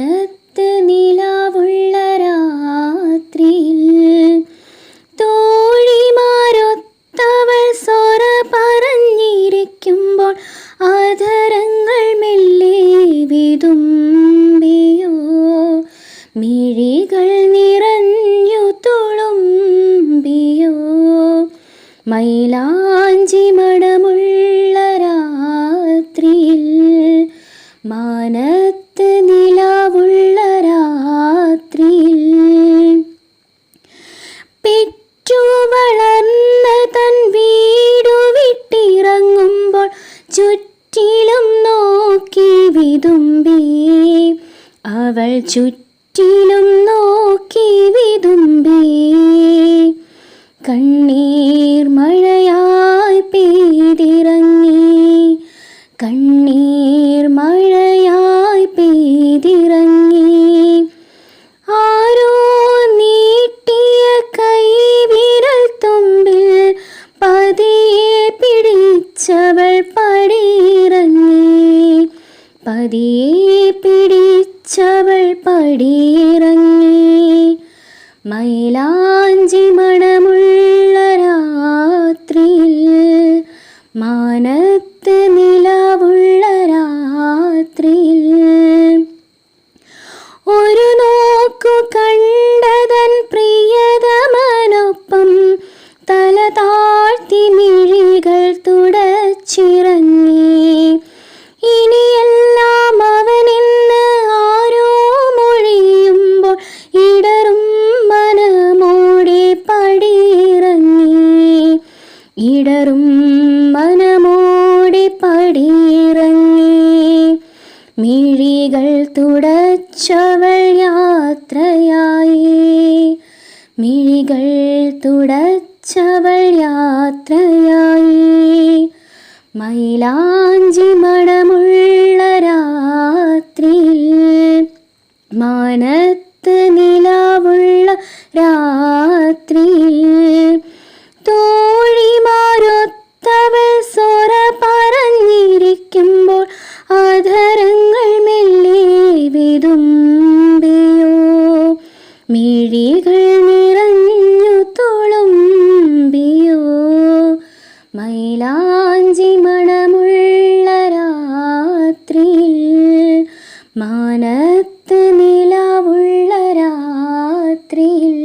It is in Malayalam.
തണുത്ത് നിലാവുള്ള രാത്രിയിൽ തോഴിമാരൊത്തവൾ സൊറ പറഞ്ഞിരിക്കുമ്പോൾ ആധരങ്ങൾ മെല്ലെ വിതുമ്പിയോ? മിഴികൾ നിറഞ്ഞു തുളുമ്പിയോ? മൈലാഞ്ചി മടമു ചുറ്റിലും നോക്കി വിതുമ്പി അവൾ ചുറ്റിലും പതിയെ പിടിച്ചവൾ പടിയിറങ്ങി. മൈലാഞ്ചി മണമുള്ള രാത്രിയിൽ മാനത്ത് നിലവുള്ള രാത്രിയിൽ ഒരു നോക്കു കണ്ടതൻ പ്രിയതമനൊപ്പം തല താഴ്ത്തി മിഴികൾ തുടച്ചിറങ്ങി. ഇടറും മനമോടെ പടിയിറങ്ങി മിഴികൾ തുടച്ചവൾ യാത്രയായി. മിഴികൾ തുടച്ചവൾ യാത്രയായി. മൈലാഞ്ചി മണമുള്ള രാത്രി മാനത്ത് നിലാവുള്ള രാത്രിയിൽ ആധാരങ്ങൾ ആധരങ്ങൾ മെല്ലെ വിതുമ്പിയോ. മിഴികൾ നിറഞ്ഞു തുളുമ്പിയോ. മൈലാഞ്ചി മണമുള്ള രാത്രിയിൽ മാനത്ത് നിലാവുള്ള രാത്രിയിൽ